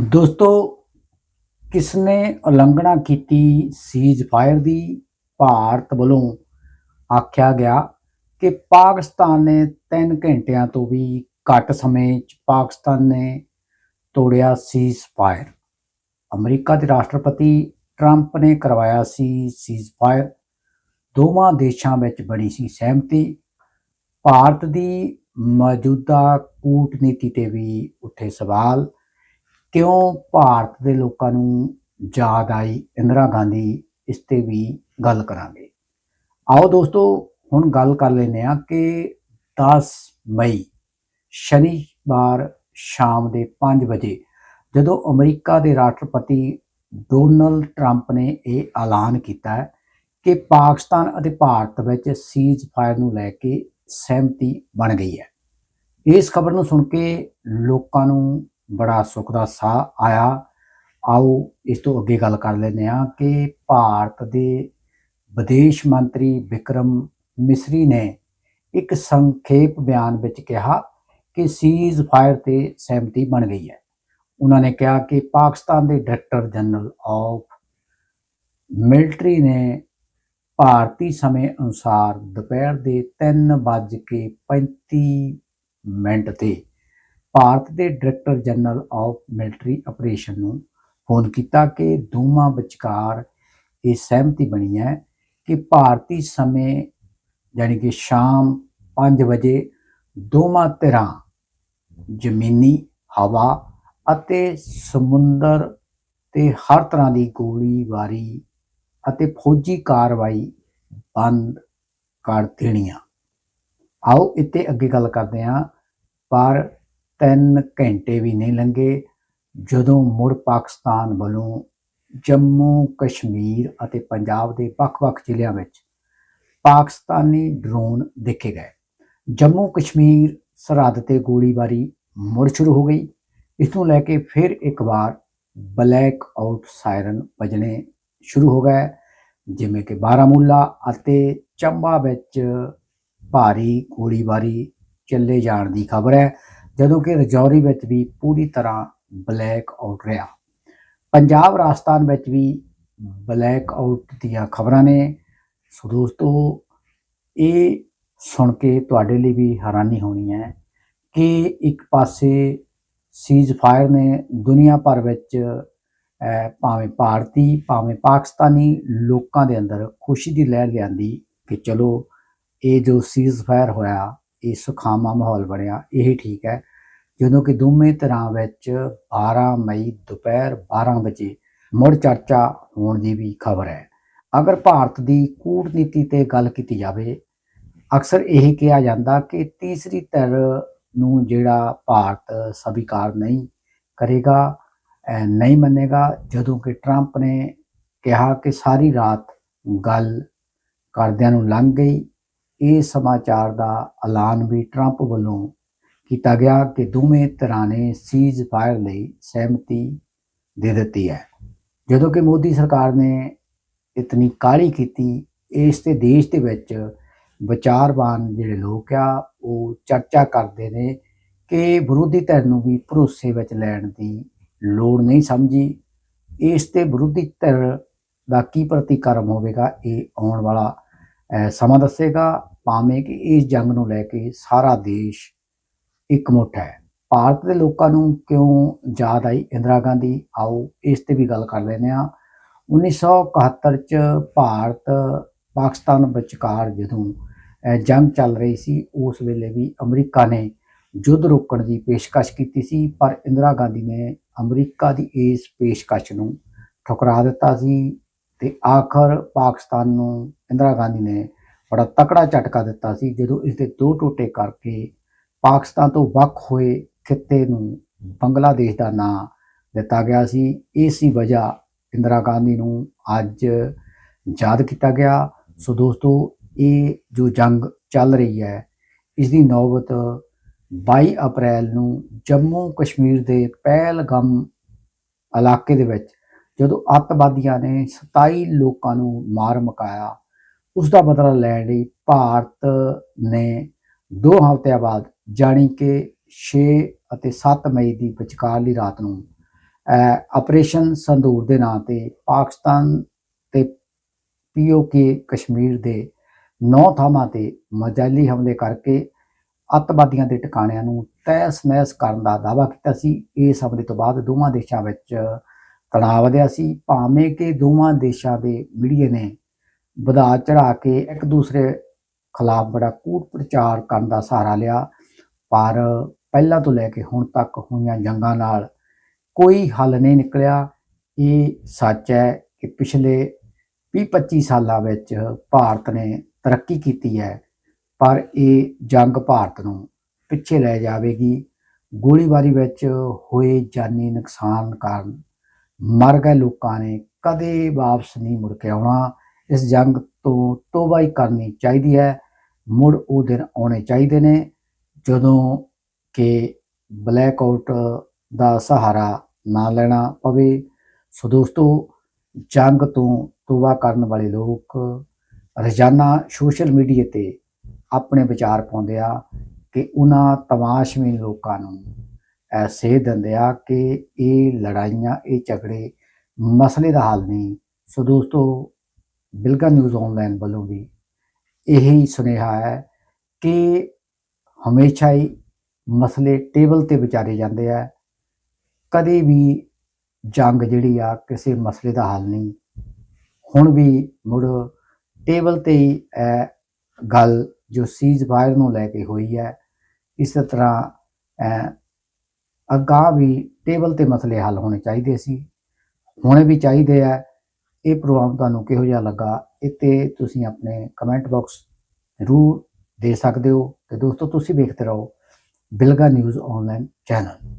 ਦੋਸਤੋ, ਕਿਸਨੇ ਉਲੰਘਣਾ ਕੀਤੀ ਸੀਜ਼ ਫਾਇਰ ਦੀ? ਭਾਰਤ ਵੱਲੋਂ ਆਖਿਆ ਗਿਆ ਕਿ ਪਾਕਿਸਤਾਨ ਨੇ 3 ਘੰਟਿਆਂ ਤੋਂ ਵੀ ਘੱਟ ਸਮੇਂ 'ਚ ਪਾਕਿਸਤਾਨ ਨੇ ਤੋੜਿਆ ਸੀਜ਼ ਫਾਇਰ। ਅਮਰੀਕਾ ਦੇ ਰਾਸ਼ਟਰਪਤੀ ਟਰੰਪ ਨੇ ਕਰਵਾਇਆ ਸੀ ਸੀਜ਼ ਫਾਇਰ। ਦੋਵਾਂ ਦੇਸ਼ਾਂ ਵਿੱਚ ਬਣੀ ਸੀ ਸਹਿਮਤੀ। ਭਾਰਤ ਦੀ ਮੌਜੂਦਾ ਕੂਟਨੀਤੀ ਤੇ ਵੀ ਉੱਠੇ ਸਵਾਲ। ਕਿਉਂ ਭਾਰਤ ਦੇ ਲੋਕਾਂ ਨੂੰ ਯਾਦ ਆਈ ਇੰਦਰਾ ਗਾਂਧੀ? ਇਸ ਤੇ ਵੀ ਗੱਲ ਕਰਾਂਗੇ। ਆਓ ਦੋਸਤੋ, ਹੁਣ ਗੱਲ ਕਰ ਲੈਨੇ ਆ ਕਿ 10 ਮਈ, ਸ਼ਨੀਵਾਰ ਸ਼ਾਮ ਦੇ 5 ਵਜੇ, ਜਦੋਂ ਅਮਰੀਕਾ ਦੇ ਰਾਸ਼ਟਰਪਤੀ ਡੋਨਲਡ ਟਰੰਪ ਨੇ ਇਹ ਐਲਾਨ ਕੀਤਾ ਕਿ ਪਾਕਿਸਤਾਨ ਅਤੇ ਭਾਰਤ ਵਿੱਚ ਸੀਜ਼ ਫਾਇਰ ਨੂੰ ਲੈ ਕੇ ਸਹਿਮਤੀ ਬਣ ਗਈ ਹੈ। ਇਸ ਖਬਰ ਨੂੰ ਸੁਣ ਕੇ ਲੋਕਾਂ ਨੂੰ ਬੜਾ ਸੁੱਖ ਦਾ ਸਾਹ ਆਇਆ। ਆਓ ਇਸ ਤੋਂ ਅੱਗੇ ਗੱਲ ਕਰ ਲੈਂਦੇ ਹਾਂ ਕਿ ਭਾਰਤ ਦੇ ਵਿਦੇਸ਼ ਮੰਤਰੀ ਵਿਕਰਮ ਮਿਸਰੀ ਨੇ ਇੱਕ ਸੰਖੇਪ ਬਿਆਨ ਵਿੱਚ ਕਿਹਾ ਕਿ ਸੀਜ਼ ਫਾਇਰ ਤੇ ਸਹਿਮਤੀ ਬਣ ਗਈ ਹੈ। ਉਹਨਾਂ ਨੇ ਕਿਹਾ ਕਿ ਪਾਕਿਸਤਾਨ ਦੇ ਡਾਇਰੈਕਟਰ ਜਨਰਲ ਆਫ ਮਿਲਟਰੀ ਨੇ ਭਾਰਤੀ ਸਮੇਂ ਅਨੁਸਾਰ ਦੁਪਹਿਰ ਦੇ 3:35 ਮਿੰਟ ਤੇ ਭਾਰਤ ਦੇ director general of military operation ਨੂੰ ਫੋਨ ਕੀਤਾ ਕਿ ਦੋਵਾਂ ਵਿਚਕਾਰ ਇਹ ਸਹਿਮਤੀ ਬਣੀ ਹੈ ਕਿ ਭਾਰਤੀ ਸਮੇਂ ਯਾਨੀ ਕਿ ਸ਼ਾਮ 5 ਵਜੇ ਦੋਵਾਂ ਧਿਰਾਂ, ਜ਼ਮੀਨੀ ਹਵਾ ਅਤੇ ਸਮੁੰਦਰ ਤੇ ਹਰ ਤਰ੍ਹਾਂ ਦੀ ਗੋਲੀਬਾਰੀ ਅਤੇ ਫੌਜੀ ਕਾਰਵਾਈ ਬੰਦ ਕਰ ਦੇਣੀਆਂ। ਆਓ ਇੱਥੇ ਅੱਗੇ ਗੱਲ ਕਰਦੇ ਹਾਂ, ਪਰ 3 ਘੰਟੇ ਵੀ ਨਹੀਂ ਲੰਘੇ, ਜਦੋਂ ਮੁੜ ਪਾਕਿਸਤਾਨ ਵੱਲੋਂ ਜੰਮੂ ਕਸ਼ਮੀਰ ਅਤੇ ਪੰਜਾਬ ਦੇ ਵੱਖ-ਵੱਖ ਜ਼ਿਲ੍ਹਿਆਂ ਵਿੱਚ ਪਾਕਿਸਤਾਨੀ ਡਰੋਨ ਦੇਖੇ ਗਏ। ਜੰਮੂ ਕਸ਼ਮੀਰ ਸਰਹੱਦ ਤੇ ਗੋਲੀਬਾਰੀ ਮੁੜ ਸ਼ੁਰੂ ਹੋ ਗਈ। ਇਸ ਨੂੰ ਲੈ ਕੇ ਫਿਰ ਇੱਕ ਵਾਰ ਬਲੈਕ ਆਊਟ ਸਾਇਰਨ ਵੱਜਣੇ ਸ਼ੁਰੂ ਹੋ ਗਏ, ਜਿਵੇਂ ਕਿ ਬਾਰਾਮੂਲਾ ਅਤੇ ਚੰਬਾ ਵਿੱਚ ਭਾਰੀ ਗੋਲੀਬਾਰੀ ਚੱਲੇ ਜਾਣ ਦੀ ਖਬਰ ਹੈ। ਜਦੋਂ ਕਿ ਰਜੌਰੀ ਵਿੱਚ ਵੀ ਪੂਰੀ ਤਰ੍ਹਾਂ ਬਲੈਕ ਆਊਟ ਰਿਹਾ। ਪੰਜਾਬ, ਰਾਜਸਥਾਨ ਵਿੱਚ ਵੀ ਬਲੈਕ ਆਊਟ ਦੀਆਂ ਖਬਰਾਂ ਨੇ। ਸੋ ਦੋਸਤੋ, ਇਹ ਸੁਣ ਕੇ ਤੁਹਾਡੇ ਲਈ ਵੀ ਹੈਰਾਨੀ ਹੋਣੀ ਹੈ ਕਿ ਇੱਕ ਪਾਸੇ ਸੀਜ਼ ਫਾਇਰ ਨੇ ਦੁਨੀਆ ਭਰ ਵਿੱਚ ਭਾਵੇਂ ਭਾਰਤੀ, ਭਾਵੇਂ ਪਾਕਿਸਤਾਨੀ ਲੋਕਾਂ ਦੇ ਅੰਦਰ ਖੁਸ਼ੀ ਦੀ ਲਹਿਰ ਲਿਆਂਦੀ ਕਿ ਚਲੋ, ਇਹ ਜੋ ਸੀਜ਼ ਫਾਇਰ ਹੋਇਆ ਇਹ ਸੁਖਾਵਾਂ ਮਾਹੌਲ ਬਣਿਆ, ਇਹ ਠੀਕ ਹੈ। ਜਦੋਂ ਕਿ ਦੋਵੇਂ ਤਰ੍ਹਾਂ ਵਿੱਚ 12 ਮਈ ਦੁਪਹਿਰ 12 ਵਜੇ ਮੁੜ ਚਰਚਾ ਹੋਣ ਦੀ ਵੀ ਖਬਰ ਹੈ। ਅਗਰ ਭਾਰਤ ਦੀ ਕੂਟਨੀਤੀ ਤੇ ਗੱਲ ਕੀਤੀ ਜਾਵੇ, ਅਕਸਰ ਇਹ ਕਿਹਾ ਜਾਂਦਾ ਕਿ ਤੀਸਰੀ ਧਿਰ ਨੂੰ ਜਿਹੜਾ ਭਾਰਤ ਸਵੀਕਾਰ ਨਹੀਂ ਕਰੇਗਾ ਨਹੀਂ ਮੰਨੇਗਾ, ਜਦੋਂ ਕਿ ਟਰੰਪ ਨੇ ਕਿਹਾ ਕਿ ਸਾਰੀ ਰਾਤ ਗੱਲ ਕਰਦਿਆਂ ਨੂੰ ਲੰਘ ਗਈ। ਇਹ ਸਮਾਚਾਰ ਦਾ ਐਲਾਨ ਵੀ ਟਰੰਪ ਵੱਲੋਂ ਕੀਤਾ ਗਿਆ ਕਿ ਦੋਵੇਂ ਧਿਰਾਂ ਨੇ ਸੀਜ਼ ਫਾਇਰ ਲਈ ਸਹਿਮਤੀ ਦੇ ਦਿੱਤੀ ਹੈ। ਜਦੋਂ ਕਿ ਮੋਦੀ ਸਰਕਾਰ ਨੇ ਇਤਨੀ ਕਾਹਲੀ ਕੀਤੀ, ਇਸ ਤੇ ਦੇਸ਼ ਦੇ ਵਿੱਚ ਵਿਚਾਰਵਾਨ ਜਿਹੜੇ ਲੋਕ ਆ, ਉਹ ਚਰਚਾ ਕਰਦੇ ਨੇ ਕਿ ਵਿਰੋਧੀ ਧਿਰ ਨੂੰ ਵੀ ਭਰੋਸੇ ਵਿੱਚ ਲੈਣ ਦੀ ਲੋੜ ਨਹੀਂ ਸਮਝੀ। ਇਸ ਤੇ ਵਿਰੋਧੀ ਧਿਰ ਦਾ ਕੀ ਪ੍ਰਤੀਕਰਮ ਹੋਵੇਗਾ, ਇਹ ਆਉਣ ਵਾਲਾ ਸਮਾਂ ਦੱਸੇਗਾ, ਭਾਵੇਂ ਕਿ ਇਸ ਜੰਗ ਨੂੰ ਲੈ ਕੇ ਸਾਰਾ ਦੇਸ਼ ਇਕਮੁੱਠ ਹੈ। ਭਾਰਤ ਦੇ ਲੋਕਾਂ ਨੂੰ ਕਿਉਂ ਯਾਦ ਆਈ ਇੰਦਰਾ ਗਾਂਧੀ? ਆਓ ਇਸ ਤੇ ਵੀ ਗੱਲ ਕਰ ਲੈਂਦੇ ਹਾਂ। 1971 ਚ ਭਾਰਤ ਪਾਕਿਸਤਾਨ ਵਿਚਕਾਰ ਜਦੋਂ ਜੰਗ ਚੱਲ ਰਹੀ ਸੀ, ਉਸ ਵੇਲੇ ਵੀ ਅਮਰੀਕਾ ਨੇ ਯੁੱਧ ਰੋਕਣ ਦੀ ਪੇਸ਼ਕਸ਼ ਕੀਤੀ ਸੀ, ਪਰ ਇੰਦਰਾ ਗਾਂਧੀ ਨੇ ਅਮਰੀਕਾ ਦੀ ਇਸ ਪੇਸ਼ਕਸ਼ ਨੂੰ ਠੁਕਰਾ ਦਿੱਤਾ ਸੀ। ਤੇ ਆਖਰ ਪਾਕਿਸਤਾਨ ਨੂੰ ਇੰਦਰਾ ਗਾਂਧੀ ਨੇ ਬੜਾ ਤਕੜਾ ਝਟਕਾ ਦਿੱਤਾ ਸੀ, ਜਦੋਂ ਇਸ ਦੇ ਦੋ ਟੋਟੇ ਕਰਕੇ ਪਾਕਿਸਤਾਨ ਤੋਂ ਵੱਖ ਹੋਏ ਖਿੱਤੇ ਨੂੰ ਬੰਗਲਾਦੇਸ਼ ਦਾ ਨਾਂ ਦਿੱਤਾ ਗਿਆ ਸੀ। ਇਸੀ ਵਜ੍ਹਾ ਇੰਦਰਾ ਗਾਂਧੀ ਨੂੰ ਅੱਜ ਯਾਦ ਕੀਤਾ ਗਿਆ। ਸੋ ਦੋਸਤੋ, ਇਹ ਜੋ ਜੰਗ ਚੱਲ ਰਹੀ ਹੈ ਇਸ ਦੀ ਨੌਬਤ 22 ਅਪ੍ਰੈਲ ਨੂੰ ਜੰਮੂ ਕਸ਼ਮੀਰ ਦੇ ਪਹਿਲਗਮ ਇਲਾਕੇ ਦੇ ਵਿੱਚ ਜਦੋਂ ਅੱਤਵਾਦੀਆਂ ਨੇ 27 ਲੋਕਾਂ ਨੂੰ ਮਾਰ ਮੁਕਾਇਆ ਉਸ ਦਾ ਬਦਲਾ ਲੈਣ ਲਈ ਭਾਰਤ ਨੇ ਦੋ ਹਫ਼ਤਿਆਂ ਬਾਅਦ ਜਾਣੀ ਕਿ 6 ਅਤੇ 7 ਮਈ ਦੀ ਵਿਚਕਾਰਲੀ ਰਾਤ ਨੂੰ ਆਪਰੇਸ਼ਨ ਸੰਦੂਰ ਦੇ ਨਾਂ ਤੇ ਪਾਕਿਸਤਾਨ ਤੇ ਪੀਓਕੇ ਕਸ਼ਮੀਰ ਦੇ ਨੌ ਥਾਵਾਂ ਤੇ ਮਜਾਲੀ ਹਮਲੇ ਕਰਕੇ ਅੱਤਵਾਦੀਆਂ ਦੇ ਟਿਕਾਣਿਆਂ ਨੂੰ ਤਹਿਸ-ਨਹਿਸ ਕਰਨ ਦਾ ਦਾਅਵਾ ਕੀਤਾ ਸੀ। ਇਸ ਹਮਲੇ ਤੋਂ ਬਾਅਦ ਦੋਵਾਂ ਦੇਸ਼ਾਂ ਵਿੱਚ ਤਣਾਅ ਵਧਿਆ ਸੀ। ਭਾਵੇਂ ਕਿ ਦੋਵਾਂ ਦੇਸ਼ਾਂ ਦੇ ਮੀਡੀਆ ਨੇ ਵਧਾ ਚੜਾ ਕੇ ਇੱਕ ਦੂਸਰੇ ਖਿਲਾਫ ਬੜਾ ਕੂਟ ਪ੍ਰਚਾਰ ਕਰਨ ਦਾ ਸਹਾਰਾ ਲਿਆ, ਪਰ ਪਹਿਲਾਂ ਤੋਂ ਲੈ ਕੇ ਹੁਣ ਤੱਕ ਹੋਈਆਂ ਜੰਗਾਂ ਨਾਲ ਕੋਈ ਹੱਲ ਨਹੀਂ ਨਿਕਲਿਆ। ਇਹ ਸੱਚ ਹੈ ਕਿ ਪਿਛਲੇ 20-25 ਸਾਲਾਂ ਵਿੱਚ ਭਾਰਤ ਨੇ ਤਰੱਕੀ ਕੀਤੀ ਹੈ, ਪਰ ਇਹ ਜੰਗ ਭਾਰਤ ਨੂੰ ਪਿੱਛੇ ਲੈ ਜਾਵੇਗੀ। ਗੋਲੀਬਾਰੀ ਵਿੱਚ ਹੋਏ ਜਾਨੀ ਨੁਕਸਾਨ ਕਾਰਨ ਮਰ ਗਏ ਲੋਕਾਂ ਨੇ, ਕਦੇ ਵਾਪਸ ਨਹੀਂ ਮੁੜ ਕੇ ਆਉਣਾ। ਇਸ ਜੰਗ ਤੋਂ ਤੋਬਾ ਹੀ ਕਰਨੀ ਚਾਹੀਦੀ ਹੈ। ਮੁੜ ਉਹ ਦਿਨ ਆਉਣੇ ਚਾਹੀਦੇ ਨੇ, ਜਦੋਂ ਕਿ ਬਲੈਕ ਆਊਟ ਦਾ ਸਹਾਰਾ ਨਾ ਲੈਣਾ ਪਵੇ। ਸੋ ਦੋਸਤੋ, ਜੰਗ ਤੋਂ ਤੋਬਾ ਕਰਨ ਵਾਲੇ ਲੋਕ ਰੋਜ਼ਾਨਾ ਸੋਸ਼ਲ ਮੀਡੀਆ ਤੇ ਆਪਣੇ ਵਿਚਾਰ ਪਾਉਂਦੇ ਆ ਕਿ ਉਹਨਾਂ ਤਮਾਸ਼ਬੀਨ ਲੋਕਾਂ ਨੂੰ ਸੇਧ ਦਿੰਦੇ ਆ ਕਿ ਇਹ ਲੜਾਈਆਂ, ਇਹ ਝਗੜੇ ਮਸਲੇ ਦਾ ਹੱਲ ਨਹੀਂ। ਸੋ ਦੋਸਤੋ ਬਿਲਕਾ ਨਿਊਜ਼ ਆਨਲਾਈਨ ਵੱਲੋਂ ਵੀ ਇਹੀ ਸੁਨੇਹਾ ਹੈ ਕਿ ਹਮੇਸ਼ਾ ਹੀ ਮਸਲੇ ਟੇਬਲ ਤੇ ਵਿਚਾਰੇ ਜਾਂਦੇ ਆ। ਕਦੇ ਵੀ ਜੰਗ ਜਿਹੜੀ ਆ ਕਿਸੇ ਮਸਲੇ ਦਾ ਹੱਲ ਨਹੀਂ। ਹੁਣ ਵੀ ਮੁੜ ਟੇਬਲ ਤੇ ਹੀ ਇਹ ਗੱਲ ਜੋ ਸੀਜ਼ ਫਾਇਰ ਨੂੰ ਲੈ ਕੇ ਹੋਈ ਹੈ, ਇਸ ਤਰ੍ਹਾਂ ਅੱਗਾਂ ਵੀ ਟੇਬਲ ਤੇ ਮਸਲੇ ਹੱਲ ਹੋਣੇ ਚਾਹੀਦੇ ਸੀ। ਹੋਣੇ ਵੀ ਚਾਹੀਦੇ ਆ। ਇਹ ਪ੍ਰੋਗਰਾਮ ਤੁਹਾਨੂੰ ਕਿਹੋ ਜਿਹਾ ਲੱਗਾ, ਇਹ ਤੇ ਤੁਸੀਂ ਆਪਣੇ ਕਮੈਂਟ ਬਾਕਸ ਜ਼ਰੂਰ ਦੇ ਸਕਦੇ ਹੋ। ਤੇ ਦੋਸਤੋ, ਤੁਸੀਂ ਵੇਖਦੇ ਰਹੋ ਬਿਲਗਾ ਨਿਊਜ਼ ਆਨਲਾਈਨ ਚੈਨਲ।